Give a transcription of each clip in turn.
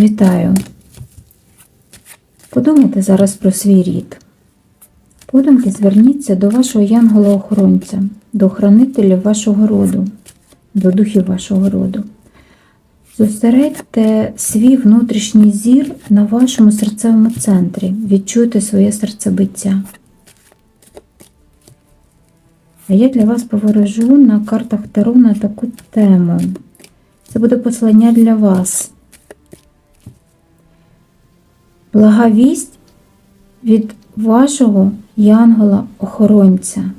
Вітаю. Подумайте зараз про свій рід. Подумки зверніться до вашого янгола-охоронця, до хранителів вашого роду, до духів вашого роду. Зосередьте свій внутрішній зір на вашому серцевому центрі. Відчуйте своє серцебиття. А я для вас поворожу на картах Таро на таку тему. Це буде послання для вас. Блага вість від вашого янгола-охоронця.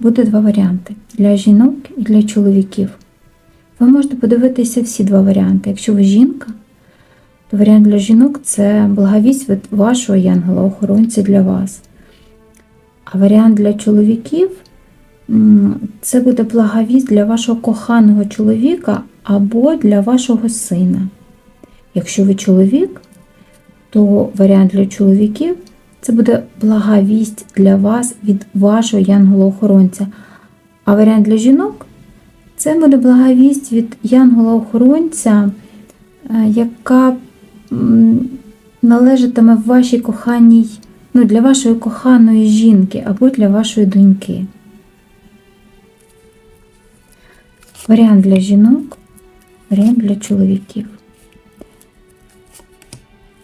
Буде два варіанти для жінок і для чоловіків. Ви можете подивитися всі два варіанти. Якщо ви жінка, то варіант для жінок це благовість від вашого янгола-охоронця для вас. А варіант для чоловіків це буде благовість для вашого коханого чоловіка або для вашого сина. Якщо ви чоловік, то варіант для чоловіків це буде блага вість для вас від вашого янгола-охоронця. А варіант для жінок це буде блага вість від янгола-охоронця, е, яка належатиме вашій коханій, ну, для вашої коханої жінки або для вашої доньки. Варіант для жінок, варіант для чоловіків.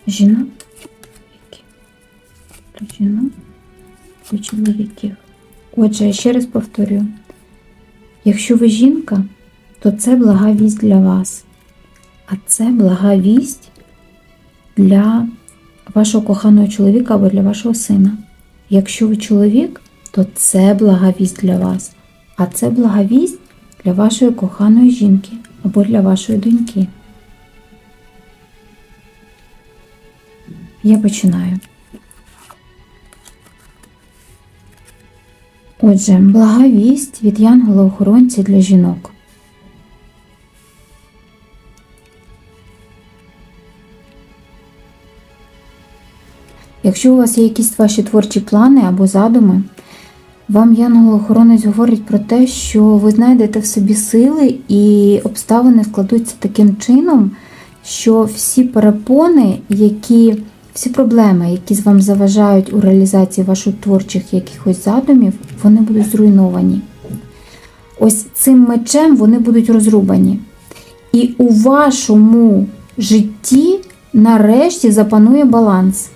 Жінок. Для жінок, для чоловіків. Отже, я ще раз повторюю: якщо ви жінка, то це блага вість для вас. А це блага вість для вашого коханого чоловіка або для вашого сина. Якщо ви чоловік, то це блага вість для вас. А це блага вість для вашої коханої жінки або для вашої доньки. Я починаю. Отже, блага вість від янгола-охоронця для жінок. Якщо у вас є якісь ваші творчі плани або задуми, вам янгол-охоронець говорить про те, що ви знайдете в собі сили і обставини складуться таким чином, що всі перепони, які, всі проблеми, які з вам заважають у реалізації ваших творчих якихось задумів, вони будуть зруйновані. Ось цим мечем вони будуть розрубані. І у вашому житті нарешті запанує баланс.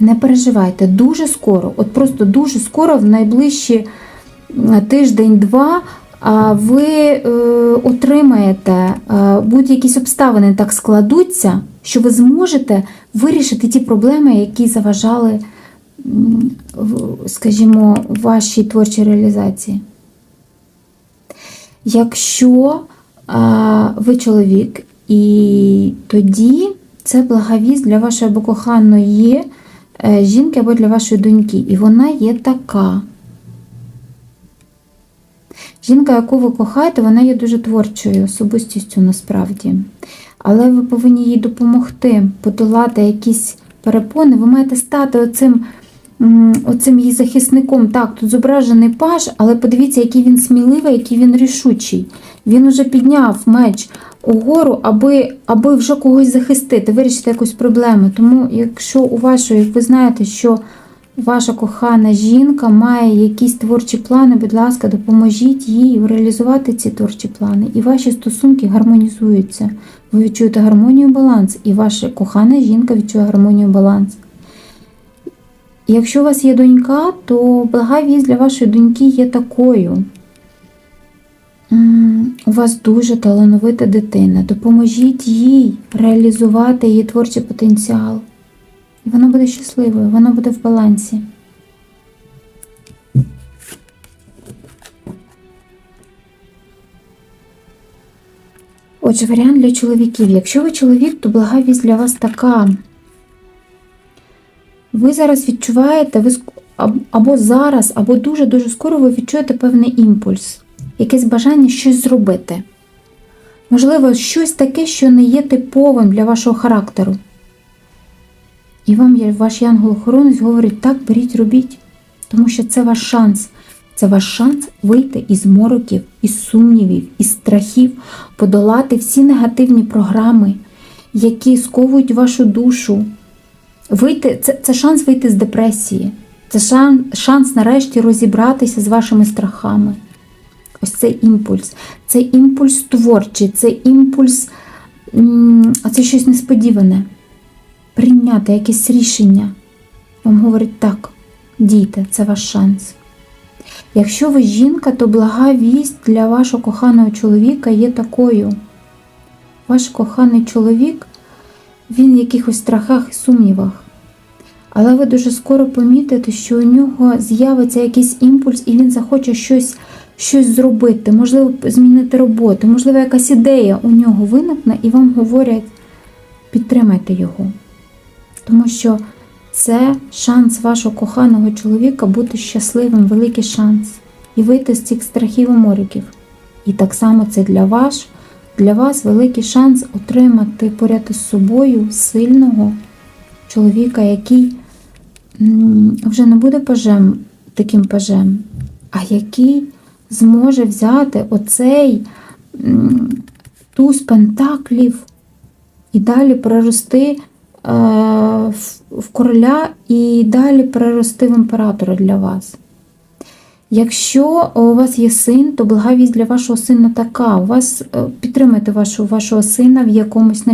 Не переживайте, дуже скоро, от просто дуже скоро, в найближчі тиждень-два, ви е, отримаєте, е, будь якісь обставини так складуться, що ви зможете вирішити ті проблеми, які заважали, скажімо, вашій творчій реалізації. Якщо ви чоловік, і тоді це благовість для вашої або е, жінки або для вашої доньки. І вона є така. Жінка, яку ви кохаєте, вона є дуже творчою особистістю насправді. Але ви повинні їй допомогти подолати якісь перепони. Ви маєте стати оцим, оцим її захисником. Так, тут зображений паш, але подивіться, який він сміливий, який він рішучий. Він уже підняв меч угору, аби, аби вже когось захистити, вирішити якусь проблему. Тому, якщо у вашої, ви знаєте, що ваша кохана жінка має якісь творчі плани, будь ласка, допоможіть їй реалізувати ці творчі плани. І ваші стосунки гармонізуються. Ви відчуєте гармонію баланс, і ваша кохана жінка відчує гармонію баланс. Якщо у вас є донька, то блага вість для вашої доньки є такою. У вас дуже талановита дитина. Допоможіть їй реалізувати її творчий потенціал. І вона буде щасливою, вона буде в балансі. Отже, варіант для чоловіків. Якщо ви чоловік, то блага вість для вас така. Ви зараз відчуваєте, ви або зараз, або дуже-дуже скоро ви відчуєте певний імпульс, якесь бажання щось зробити. Можливо, щось таке, що не є типовим для вашого характеру. І вам ваш янгол-охоронець говорить, так, беріть, робіть, тому що це ваш шанс. Це ваш шанс вийти із мороків, із сумнівів, із страхів, подолати всі негативні програми, які сковують вашу душу. Вийти, це, це шанс вийти з депресії, це шанс, шанс нарешті розібратися з вашими страхами. Ось цей імпульс. Це імпульс творчий, це імпульс, а це щось несподіване. Прийняти якесь рішення. Вам говорить так, дійте, це ваш шанс. Якщо ви жінка, то блага вість для вашого коханого чоловіка є такою. Ваш коханий чоловік, він в якихось страхах і сумнівах. Але ви дуже скоро помітите, що у нього з'явиться якийсь імпульс, і він захоче щось, щось зробити, можливо, змінити роботу, можливо, якась ідея у нього виникне, і вам говорять, підтримайте його. Тому що це шанс вашого коханого чоловіка бути щасливим, великий шанс. І вийти з цих страхів і мориків. І так само це для вас, для вас великий шанс отримати поряд із собою сильного чоловіка, який вже не буде пажем, таким пажем, а який зможе взяти оцей туз пентаклів і далі прорости е, в- короля і далі перерости в імператора для вас. Якщо у вас є син, то блага вість для вашого сина така. У вас е, підтримайте вашого, вашого сина в якомусь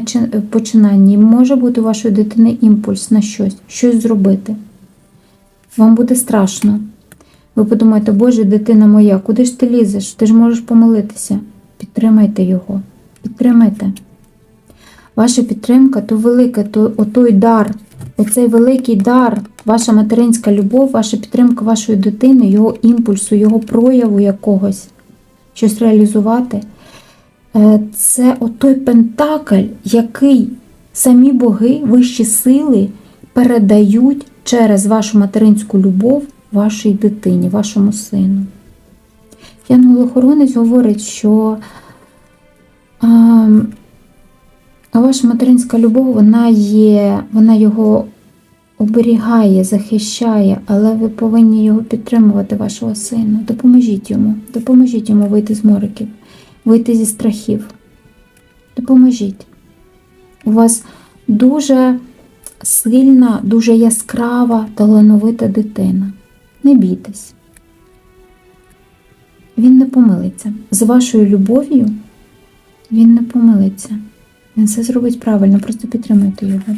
починанні. Може бути у вашої дитини імпульс на щось, щось зробити. Вам буде страшно. Ви подумаєте, Боже, дитина моя, куди ж ти лізеш? Ти ж можеш помилитися. Підтримайте його. Підтримайте. Ваша підтримка то велика, то отой дар, оцей великий дар, ваша материнська любов, ваша підтримка вашої дитини, його імпульсу, його прояву якогось, щось реалізувати. Е, Це отой пентакль, який самі боги, вищі сили передають через вашу материнську любов вашій дитині, вашому сину. Янгол-охоронець говорить, що а, ваша материнська любов, вона є, вона його оберігає, захищає, але ви повинні його підтримувати, вашого сина. Допоможіть йому, допоможіть йому вийти з мориків, вийти зі страхів. Допоможіть. У вас дуже сильна, дуже яскрава, талановита дитина. Не бійтесь. Він не помилиться. З вашою любов'ю він не помилиться. Він все зробить правильно, просто підтримуйте його.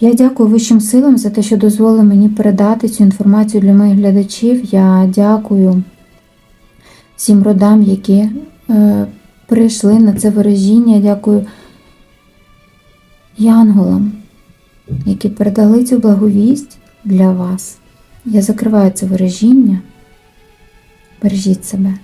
Я дякую вищим силам за те, що дозволили мені передати цю інформацію для моїх глядачів. Я дякую всім родам, які е, прийшли на це виражіння. Дякую янголам, які передали цю благовість для вас. Я закриваю це виражіння. Бережіть себе.